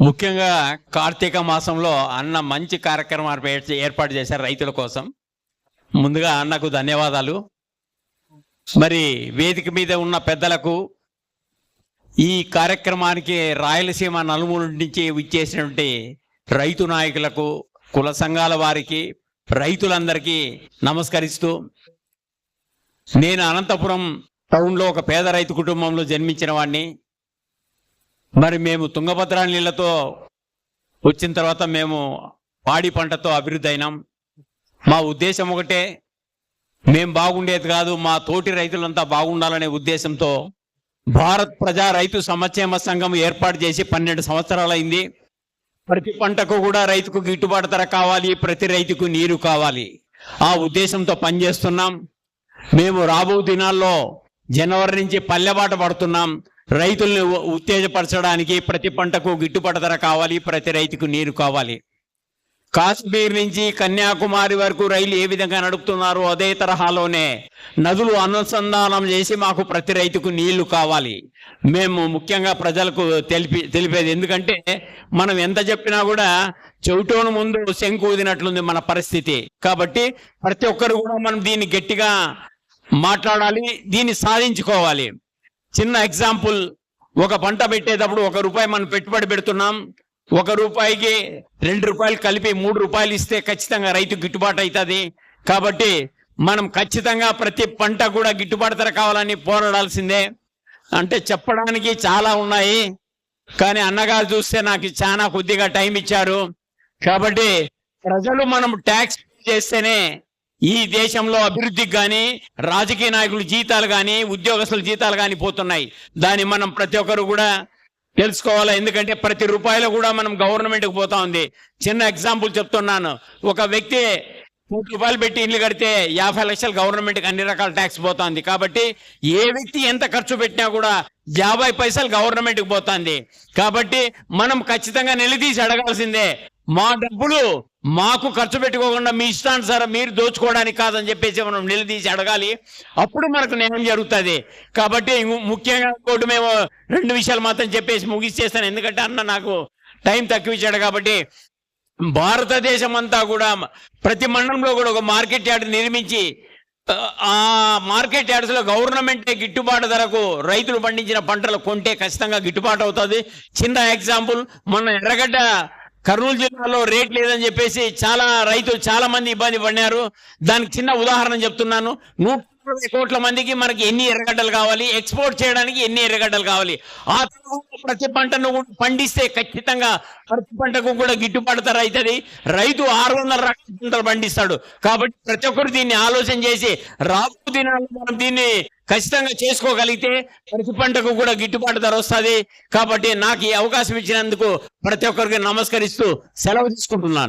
ముఖ్యంగా కార్తీక మాసంలో అన్న మంచి కార్యక్రమాలు ఏర్పాటు చేశారు రైతుల కోసం. ముందుగా అన్నకు ధన్యవాదాలు. మరి వేదిక మీద ఉన్న పెద్దలకు ఈ కార్యక్రమానికి రాయలసీమ నలుమూల నుంచి ఇచ్చేసినటువంటి రైతు నాయకులకు కుల సంఘాల వారికి రైతులందరికీ నమస్కరిస్తూ నేను అనంతపురం టౌన్లో ఒక పేద రైతు కుటుంబంలో జన్మించిన వాడిని మరి మేము తుంగభద్ర నీళ్ళతో వచ్చిన తర్వాత మేము పాడి పంటతో అభివృద్ధి అయినాం. మా ఉద్దేశం ఒకటే మేము బాగుండేది కాదు మా తోటి రైతులంతా బాగుండాలనే ఉద్దేశంతో భారత్ ప్రజా రైతు సంక్షేమ సంఘం ఏర్పాటు చేసి పన్నెండు సంవత్సరాలైంది ప్రతి పంటకు కూడా రైతుకు గిట్టుబాటు ధర కావాలి ప్రతి రైతుకు నీరు కావాలి. ఆ ఉద్దేశంతో పనిచేస్తున్నాం. మేము రాబో దినాల్లో జనవరి నుంచి పల్లెబాట పడుతున్నాం. రైతుల్ని ఉ- ఉత్తేజపరచడానికి ప్రతి పంటకు గిట్టుబాటు ధర కావాలి ప్రతి రైతుకు నీరు కావాలి. కాశ్మీర్ నుంచి కన్యాకుమారి వరకు రైలు ఏ విధంగా నడుపుతున్నారో అదే తరహాలోనే నదులు అనుసంధానం చేసి మాకు ప్రతి రైతుకు నీళ్ళు కావాలి. మేము ముఖ్యంగా ప్రజలకు తెలిపి తెలిపేది ఎందుకంటే మనం ఎంత చెప్పినా కూడా చెవిటోను ముందు శంకు ఊదినట్లుంది మన పరిస్థితి. కాబట్టి ప్రతి ఒక్కరు కూడా మనం దీన్ని గట్టిగా మాట్లాడాలి దీన్ని సాధించుకోవాలి. చిన్న ఎగ్జాంపుల్ ఒక పంట పెట్టేటప్పుడు ఒక రూపాయి మనం పెట్టుబడి పెడుతున్నాం. ఒక రూపాయికి రెండు రూపాయలు కలిపి మూడు రూపాయలు ఇస్తే ఖచ్చితంగా రైతు గిట్టుబాటు అవుతుంది కాబట్టి మనం ఖచ్చితంగా ప్రతి పంట కూడా గిట్టుబాటు ధర కావాలని పోరాడాల్సిందే. అంటే చెప్పడానికి చాలా ఉన్నాయి. కానీ అన్నగారు చూస్తే నాకు చాలా కొద్దిగా టైం ఇచ్చారు. కాబట్టి ప్రజలు మనం ట్యాక్స్ చేస్తేనే ఈ దేశంలో అభివృద్ధికి కానీ రాజకీయ నాయకుల జీతాలు కానీ ఉద్యోగస్తుల జీతాలు కానీ పోతున్నాయి. దాన్ని మనం ప్రతి ఒక్కరు కూడా తెలుసుకోవాలి? ఎందుకంటే ప్రతి రూపాయలు కూడా మనం గవర్నమెంట్కి పోతా ఉంది. చిన్న ఎగ్జాంపుల్ చెప్తున్నాను. ఒక వ్యక్తి కోటి రూపాయలు పెట్టి ఇల్లు కడితే యాభై లక్షలు గవర్నమెంట్కి అన్ని రకాల ట్యాక్స్ పోతుంది కాబట్టి ఏ వ్యక్తి ఎంత ఖర్చు పెట్టినా కూడా యాభై పైసలు గవర్నమెంట్కి పోతుంది కాబట్టి మనం ఖచ్చితంగా నిలదీసి అడగాల్సిందే మా డబ్బులు మాకు ఖర్చు పెట్టుకోకుండా మీ ఇష్టానుసారం మీరు దోచుకోవడానికి కాదని చెప్పేసి మనం నిలదీసి అడగాలి. అప్పుడు మనకు న్యాయం జరుగుతుంది. కాబట్టి ముఖ్యంగా ఇంకోటి మేము రెండు విషయాలు మాత్రం చెప్పేసి ముగిసేస్తాను. ఎందుకంటే అన్న నాకు టైం తక్కువ ఇచ్చాడు కాబట్టి భారతదేశం అంతా కూడా ప్రతి మండలంలో కూడా ఒక మార్కెట్ యార్డ్ నిర్మించి ఆ, ఆ మార్కెట్ యార్డ్స్లో గవర్నమెంట్ గిట్టుబాటు ధరకు రైతులు పండించిన పంటలు కొంటే ఖచ్చితంగా గిట్టుబాటు అవుతుంది. చిన్న ఎగ్జాంపుల్ మొన్న ఎర్రగడ్డ కర్నూలు జిల్లాలో రేట్ లేదని చెప్పేసి చాలా రైతులు చాలా మంది ఇబ్బంది పడినారు. దానికి చిన్న ఉదాహరణ చెప్తున్నాను. నూట ముప్పై కోట్ల మందికి మనకి ఎన్ని ఎర్రగడ్డలు కావాలి? ఎక్స్పోర్ట్ చేయడానికి ఎన్ని ఎర్రగడ్డలు కావాలి? ఆ తర్వాత ప్రతి పంటను కూడా పండిస్తే ఖచ్చితంగా ప్రతి పంటకు కూడా గిట్టుబాటు ధర అవుతుంది. రైతు ఆరు వందల రకాల పంటలు పండిస్తాడు. కాబట్టి ప్రతి ఒక్కరు దీన్ని ఆలోచన చేసి రాబో దినాల్లో మనం దీన్ని ఖచ్చితంగా చేసుకోగలిగితే ప్రతి పంటకు కూడా గిట్టుబాటు ధర వస్తుంది. కాబట్టి నాకు ఈ అవకాశం ఇచ్చినందుకు ప్రతి ఒక్కరికి నమస్కరిస్తూ సెలవు తీసుకుంటున్నాను.